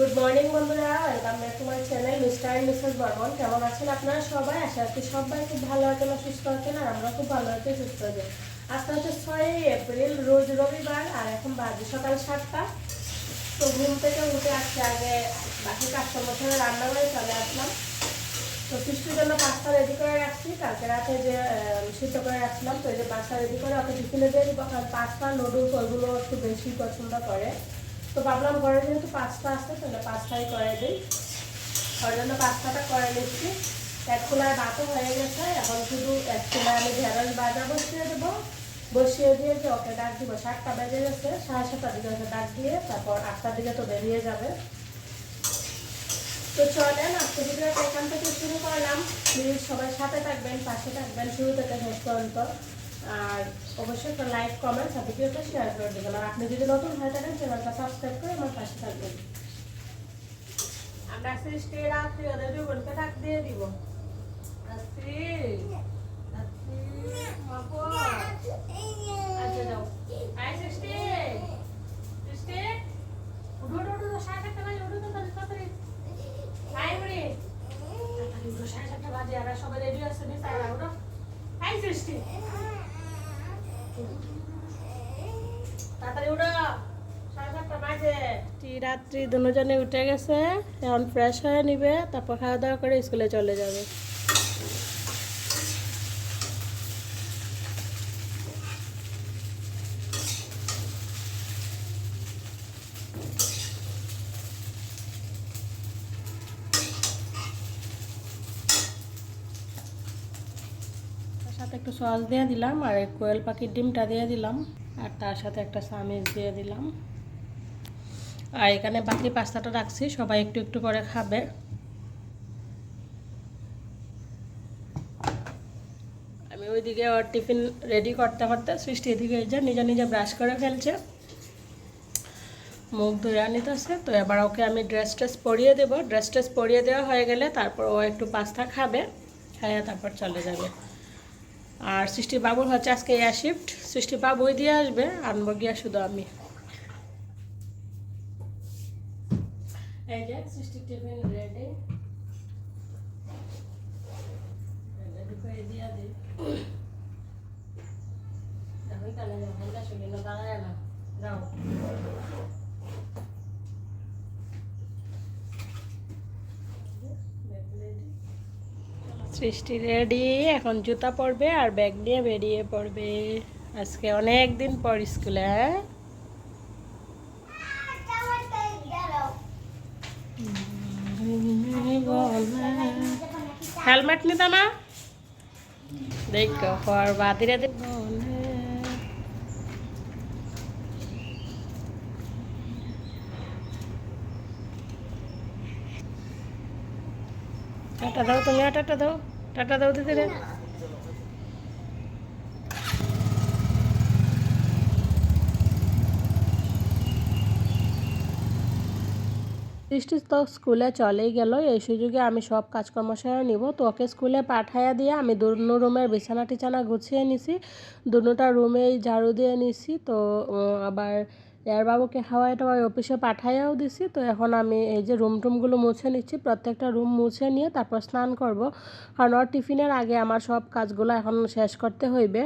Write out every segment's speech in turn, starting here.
Good morning বন্ধুরা। Welcome back to my channel mister and missus Barman কেমন আছেন আপনারা সবাই? আশা রাখি সবাই খুব ভালো আছেন সুস্থ আছেন, আর আমরা খুব ভালো আছি, সুস্থ আছি। আজকে হচ্ছে ছয়ই এপ্রিল, রোজ রবিবার, আর এখন বাজে সকাল সাতটা। তো ঘুম থেকে উঠে আসছে আগে বাকি কাজকর্ম ছেড়ে রান্না করে চলে আসলাম। তো সৃষ্টির জন্য পাস্তা রেডি করে রাখছি। কালকে রাতে যে সিদ্ধ করে রাখছিলাম, তো এই যে পাস্তা রেডি করে ওকে টিফিনে কারণ পাস্তা নুডলস ওইগুলো একটু বেশি পছন্দ করে। তো ভাবলাম ঘরে যেহেতু পাস্তা আসছে তাহলে পাস্তাই করে দিই। ওর জন্য পাস্তাটা করে নিচ্ছি। এক চুলায় ভাতও হয়ে গেছে, এখন শুধু এক চুলায় আমি ঢেঁড়স ভাজা বসিয়ে দেবো। বসিয়ে দিয়ে যে ওকে ডাক দিব, সাতটা বেজে গেছে, সাড়ে সাতটার দিকে ওকে ডাক দিয়ে তারপর আটটার দিকে তো বেরিয়ে যাবে। তো চলেন, আজকে ভিডিওটা এখান থেকে শুরু করলাম। প্লিজ সবাই সাথে থাকবেন, পাশে থাকবেন, শুরু থেকে শেষ পর্যন্ত। আর অবশ্যই একটা লাইক কমেন্টস আর ভিডিওটা শেয়ার করে দেবেন। আর আপনি যদি নতুন হয়ে থাকেন চ্যানেলটা সাবস্ক্রাইব করে আমার পাশে থাকবেন। আমরা সৃষ্টি রাত্রি ওদের দুজনকে ডাক দিয়ে দিব। রাত্রি রাত্রি আচ্ছা যাও আয় সৃষ্টি সৃষ্টি উঠো উঠো উঠো সাড়ে সাতটা বাজে উঠো তো তাড়াতাড়ি তাড়াতাড়ি আয় বুড়ি তাড়াতাড়ি উঠো সাড়ে সাতটা বাজে আর সবাই রেডি আছে নি তারা উঠো আয় সৃষ্টি তাড়াতাড়ি উঠো সাড়ে সাতটা বাজে রাত্রি দুজনে উঠে গেছে, এখন ফ্রেশ হয়ে নিবে, তারপর খাওয়া দাওয়া করে স্কুলে চলে যাবে। সাথে একটু সস দিয়ে দিলাম, আর কোয়েল পাখির ডিমটা দিয়ে দিলাম, আর তার সাথে একটা সামিজ দিয়ে দিলাম। আর এখানে বাকি পাস্তাটা রাখছি, সবাই একটু একটু করে খাবে। আমি ওইদিকে ওর টিফিন রেডি করতে করতে সৃষ্টি এদিকে যে নিজে নিজে ব্রাশ করে ফেলছে। মুখ ধুয়ে নিতেছে, তো এবার ওকে আমি ড্রেস ট্রেস পরিয়ে দেবো। ড্রেস ট্রেস পরিয়ে দেওয়া হয়ে গেলে তারপর ও একটু পাস্তা খাবে, খাইয়ে তারপর চলে যাবে। আর সৃষ্টি বাবুর হচ্ছে আজকে এয়ার শিফট সৃষ্টি বাবুই দিয়ে আসবে, আনব গিয়া শুধু আমি। এই যে সৃষ্টি টিফিন রেডি দিয়া দিই আমি সৃষ্টি রেডি, এখন জুতা পরবে আর ব্যাগ নিয়ে বেরিয়ে পড়বে। আজকে অনেক দিন পর স্কুলে হ্যাঁ? হেলমেট নিতা না দেখো টাটা দাও তুমি টাটা দাও টাটা দাও দিদি সৃষ্টি তো স্কুলে চলেই গেল। এই সুযোগে আমি সব কাজকর্ম সেরে নিব। তো ওকে স্কুলে পাঠাইয়া দিয়ে আমি দুনো রুমের বিছানা টিছানা গুছিয়ে নিছি। দুটোটা রুমেই ঝাড়ু দিয়ে নিছি। তো আবার এর বাবুকে খাওয়াই টাওয়াই অফিসে পাঠাইয়াও দিছি। তো এখন আমি এই যে রুম টুমগুলো মুছে নিচ্ছি, প্রত্যেকটা রুম মুছে নিয়ে তারপর স্নান করব। কারণ ওর টিফিনের আগে আমার সব কাজগুলো এখন শেষ করতে হইবে।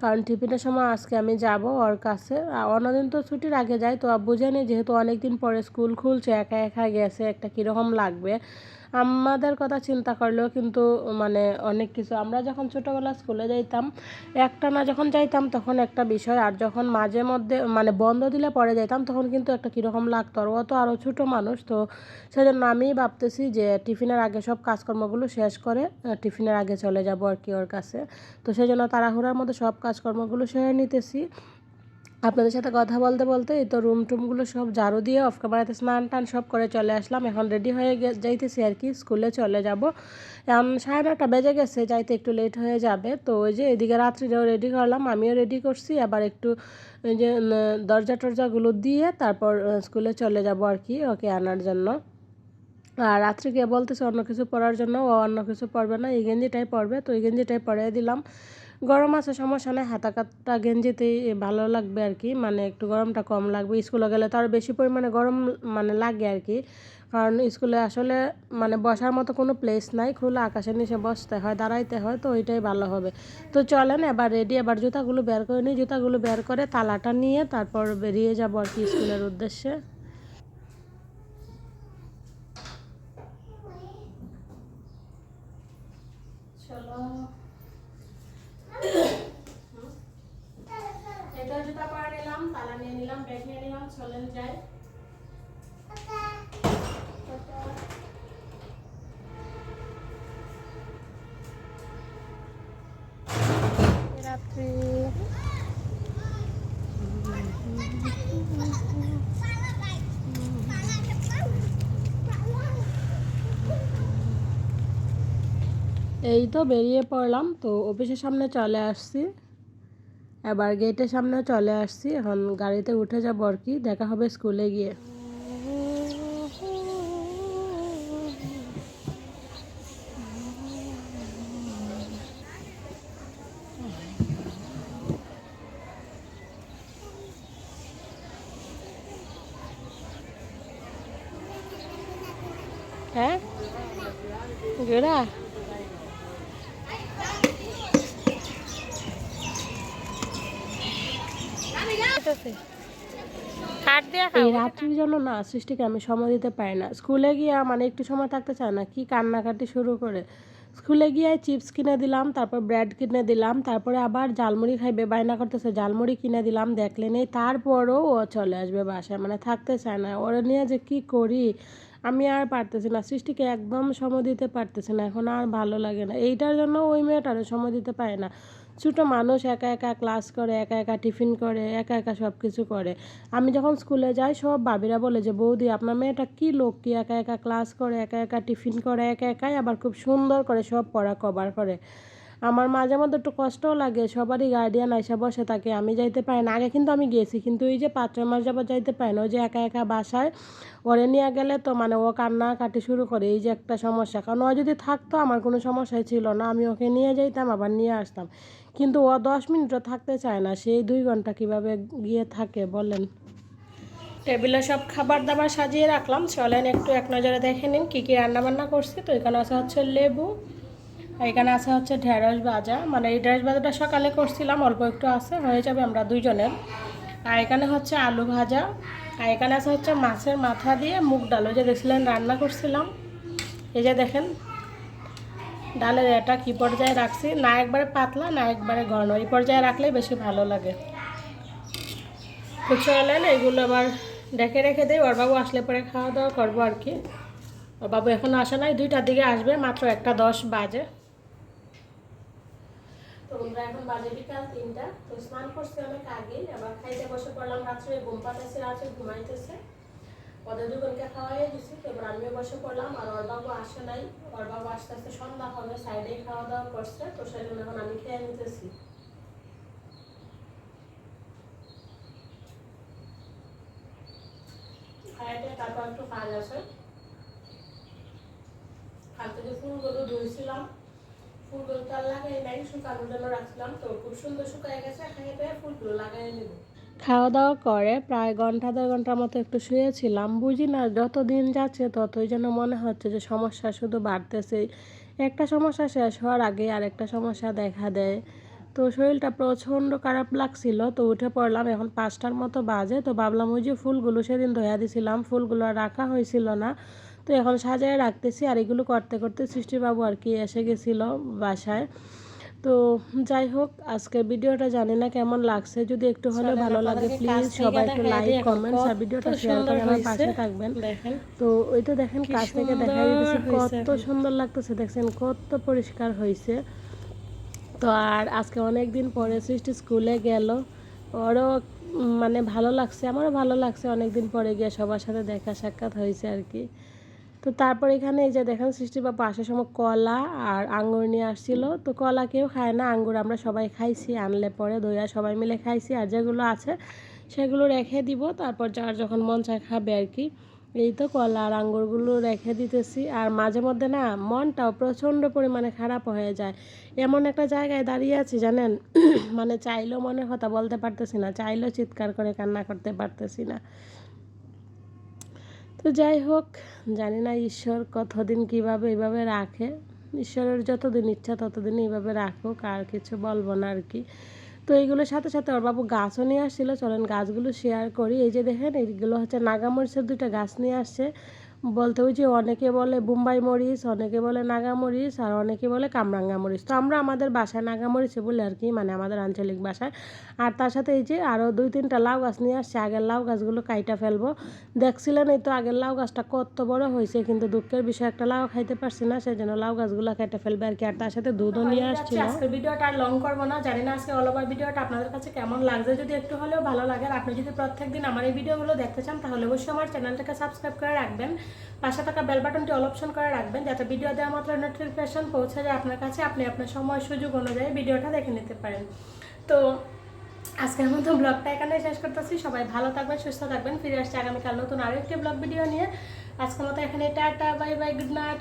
কারণ টিফিনের সময় আজকে আমি যাব ওর কাছে। অন্যদিন তো ছুটির আগে যাই, তো বুঝে নিই যেহেতু অনেক দিন পরে স্কুল খুলছে, একা একা গেছে, একটা কীরকম লাগবে। আমাদের কথা চিন্তা করলেও কিন্তু মানে অনেক কিছু। আমরা যখন ছোটোবেলা স্কুলে যাইতাম, একটা না যখন যাইতাম তখন একটা বিষয়, আর যখন মাঝে মধ্যে মানে বন্ধ দিলে পরে যাইতাম তখন কিন্তু একটা কীরকম লাগতো। আর ও তো আরও ছোটো মানুষ, তো সেজন্য আমি ভাবতেছি যে টিফিনের আগে সব কাজকর্মগুলো শেষ করে টিফিনের আগে চলে যাব আর কি ওর কাছে। তো সেই জন্য তাড়াহুড়ার মধ্যে সব কাজকর্মগুলো সেরে নিতেছি। আপনাদের সাথে কথা বলতে বলতে এই তো রুম টুমগুলো সব ঝাড়ু দিয়ে অফ ক্যামেরাতে স্নান টান সব করে চলে আসলাম। এখন রেডি হয়ে যাইতেছি আর কি স্কুলে চলে যাব। সাড়ে নটা বেজে গেছে, যাইতে একটু লেট হয়ে যাবে। তো ওই যে এদিকে রাত্রিরেও রেডি করলাম, আমিও রেডি করছি। আবার একটু যে দরজা টরজাগুলো দিয়ে তারপর স্কুলে চলে যাব আর কি, ওকে আনার জন্য। আর রাত্রে গিয়ে বলতেছে অন্য কিছু পরার জন্য, ও অন্য কিছু পরবে না, এই গেঞ্জিটাই পরবে তো এই গেঞ্জিটাই পরিয়ে দিলাম। গরম আছে, সমস্যা নেই হাতা কাটা গেঞ্জিতেই ভালো লাগবে আর কি। মানে একটু গরমটা কম লাগবে। স্কুলে গেলে তো আরও বেশি পরিমাণে গরম মানে লাগে আর কি। কারণ স্কুলে আসলে মানে বসার মতো কোনো প্লেস নাই। খোলা আকাশের নিচে বসতে হয়, দাঁড়াইতে হয়, তো ওইটাই ভালো হবে। তো চলেন, এবার রেডি এবার জুতাগুলো বের করে নিই। জুতাগুলো বের করে তালাটা নিয়ে তারপর বেরিয়ে যাব আর কি স্কুলের উদ্দেশ্যে চলো এটা জুতা পরে নিলাম তালা নিয়ে নিলাম, ব্যাগ নিয়ে নিলাম, চলেন যাই। এই তো বেরিয়ে পড়লাম, তো অফিসের সামনে চলে আসছি। এবার গেটের সামনে চলে আসছি। এখন গাড়িতে উঠে যাব আর কি, দেখা হবে স্কুলে গিয়ে। হ্যাঁ? গোড়া এই রাত্রির জন্য না সৃষ্টিকে আমি সময় দিতে পারি না। স্কুলে গিয়ে মানে একটু সময় থাকতে চায় না কি কান্নাকাটি শুরু করে। স্কুলে গিয়ে চিপস কিনে দিলাম তারপর ব্রেড কিনে দিলাম তারপরে আবার জালমুড়ি খাইবে বায়না করতেছে জালমুড়ি কিনে দিলাম দেখলে নেই তারপরও ও চলে আসবে বাসায় মানে থাকতে চায় না। ওরা নিয়ে যে কি করি? আমি আর পারতেছি না, সৃষ্টিকে একদম সময় দিতে পারতেছি না, এখন আর ভালো লাগে না। এইটার জন্য ওই মেয়েটারও সময় দিতে পারে না। ছোটো মানুষ একা একা ক্লাস করে, একা একা টিফিন করে, একা একা সব কিছু করে। আমি যখন স্কুলে যাই, সব বাবিরা বলে যে, বৌদি, আপনার মেয়েটা কী লোক? কি একা একা ক্লাস করে, একা একা টিফিন করে, একা একাই আবার খুব সুন্দর করে সব পড়া কভার করে। আমার মাঝে মধ্যে একটু কষ্টও লাগে, সবারই গার্ডিয়ান আইসা বসে থাকে, আমি যাইতে পারি না। আগে কিন্তু আমি গেছি, কিন্তু এই যে পাঁচ ছয় মাস যাবত যাইতে পারি না, ওই যে একা একা বাসায় ওরে নিয়ে গেলে তো মানে ও কান্না কাটি শুরু করে, এই যে একটা সমস্যা। কারণ ও যদি থাকতো, আমার কোনো সমস্যাই ছিল না, আমি ওকে নিয়ে যাইতাম, আবার নিয়ে আসতাম। কিন্তু ও দশ মিনিটও থাকতে চায় না, সেই দুই ঘণ্টা কীভাবে গিয়ে থাকে, বলেন? টেবিলে সব খাবার দাবার সাজিয়ে রাখলাম, চলেন একটু এক নজরে দেখে নিন, কী কী রান্নাবান্না করছি। তো এখানে আছে হচ্ছে লেবু এখানে আছে হচ্ছে ঢেঁড়স ভাজা। মানে এই ঢেঁড়স ভাজাটা সকালে করছিলাম, অল্প একটু আছে, হয়ে যাবে আমরা দুইজনের। আর এখানে হচ্ছে আলু ভাজা। আর এখানে আছে হচ্ছে মাছের মাথা দিয়ে মুগ ডাল। ওই যে দেখছিলেন, রান্না করছিলাম। এই যে দেখেন, ডালের এটা কী পর্যায়ে রাখছি? না একবারে পাতলা, না একবারে ঘন। এই পর্যায়ে রাখলেই বেশি ভালো লাগে। তো চলেন, এগুলো আবার ডেকে রেখে দিই। ওর বাবু আসলে পরে খাওয়া দাওয়া করব আর কি। ওর বাবু এখনও আসে নাই, দুইটার দিকে আসবে, মাত্র একটা দশ বাজে। তো আমরা এখন বাজে বিকাল তিনটা। তো স্নান করছি অনেক আগে আবার খাইতে বসে পড়লাম রাত্রে, ঘুম পাতাইছে ঘুমাইতেছে। ওদের দুজনকে খাওয়াই দিছি তো এবার আমিও বসে পড়লাম, আর ওর বাবু আসে নাই। ওর বাবু আস্তে আস্তে সন্ধ্যা হবে, সাইডেই খাওয়া দাওয়া করছে, তো সেই এখন আমি খেয়ে নিতেছি। খাইতে তারপর একটু কাজ আছে। কালকে যে ফুলগুলো ধুয়েছিলাম লাগাই নাই জন্য তো, খুব সুন্দর শুকায় গেছে ফুলগুলো লাগাই নেব। খাওয়া দাওয়া করে প্রায় ঘণ্টা, দেড় ঘণ্টার মতো একটু শুয়েছিলাম, বুঝি না যত দিন যাচ্ছে ততই যেন মনে হচ্ছে যে সমস্যা শুধু বাড়তেছে। একটা সমস্যা শেষ হওয়ার আগে আরেকটা সমস্যা দেখা দেয়। তো শরীরটা প্রচণ্ড খারাপ লাগছিল, তো উঠে পড়লাম এখন পাঁচটার মতো বাজে, তো ভাবলাম ওই যে ফুলগুলো সেদিন ধোয়া দিছিলাম, ফুলগুলো রাখা হয়েছিল না। তো এখন সাজায় রাখতেছি আর এগুলো করতে করতে সৃষ্টিবাবু আর কি এসে গেছিল বাসায়। তো যাই হোক আজকের ভিডিওটা জানি না কেমন লাগছে। যদি একটু হলে ভালো লাগে প্লিজ সবাই একটু লাইক কমেন্টস আর ভিডিওটা শেয়ার করে আমার পাশে থাকবেন। তো ওই তো দেখেন কাছ থেকে দেখা যাচ্ছে কত সুন্দর লাগতেছে দেখছেন কত পরিষ্কার হয়েছে। তো আর আজকে অনেক দিন পরে সৃষ্টি স্কুলে গেল। ওরও মানে ভালো লাগছে আমারও ভালো লাগছে অনেক দিন পরে গিয়ে সবার সাথে দেখা সাক্ষাৎ হয়েছে আর কি। তো তারপর এখানে এই যে দেখেন সৃষ্টি বাবা আসার সময় কলা আর আঙ্গুর নিয়ে আসছিল। তো কলা কেউ খায় না আঙ্গুর আমরা সবাই খাইছি, আনলে পরে দইয়া সবাই মিলে খাইছি আর যেগুলো আছে সেগুলো রেখে দিব। তারপর যার যখন মন চায় খাবে আর কি। এই তো কলা আর আঙ্গুরগুলো রেখে দিতেছি আর মাঝে মধ্যে না মনটাও প্রচণ্ড পরিমাণে খারাপ হয়ে যায়। এমন একটা জায়গায় দাঁড়িয়ে আছি জানেন মানে চাইলেও মনের কথা বলতে পারতেছি না, চাইলেও চিৎকার করে কান্না করতে পারতেছি না। তো যাই হোক, জানি না ঈশ্বর কতদিন কীভাবে এইভাবে রাখে। ঈশ্বরের যতদিন ইচ্ছা ততদিন এইভাবে রাখুক, আর কিছু বলব না আর কি। তো এইগুলোর সাথে সাথে ওর বাবু গাছও নিয়ে আসছিল। চলেন গাছগুলো শেয়ার করি। এই যে দেখেন, এইগুলো হচ্ছে নাগামরিচের দুইটা গাছ নিয়ে আসছে। বলতে ওই যে অনেকে বলে বোম্বাই মরিচ অনেকে বলে নাগা নাগামরিচ আর অনেকে বলে কামরাঙ্গা মরিচ। তো আমরা আমাদের বাসায় নাগামরিচে বলি আর কি মানে আমাদের আঞ্চলিক ভাষায় আর তার সাথে এই যে আরও দুই তিনটা লাউ গাছ নিয়ে আসছে আগের লাউ গাছগুলো কাইটা ফেলব। দেখছিলেন এই তো আগের লাউ গাছটা কত বড় হয়েছে কিন্তু দুঃখের বিষয় একটা লাউ খাইতে পারছি না সেই জন্য লাউ গাছগুলো কেটে ফেলবে আর কি। আর তার সাথে দুধও নিয়ে আসছিল। আজকের ভিডিওটা আর লং করব না। জানি না আজকে অল ওভার ভিডিওটা আপনাদের কাছে কেমন লাগছে। যদি একটু হলেও ভালো লাগে আর আপনি যদি প্রত্যেক দিন আমার এই ভিডিওগুলো দেখতে চান তাহলে অবশ্যই আমার চ্যানেলটাকে সাবস্ক্রাইব করে রাখবেন। পাশে থাকা বেল বাটনটি অল অপশন করে রাখবেন যাতে ভিডিও দেওয়া মাত্র নোটিফিকেশান পৌঁছে যায় আপনার কাছে, আপনি আপনার সময় সুযোগ অনুযায়ী ভিডিওটা দেখে নিতে পারেন। তো আজকের মতো ব্লগটা এখানে শেষ করতেছি। সবাই ভালো থাকবেন, সুস্থ থাকবেন, ফিরে আসছে আগামীকাল নতুন আরও একটি ব্লগ ভিডিও নিয়ে। আজকের মতো এখানে tata bye bye good night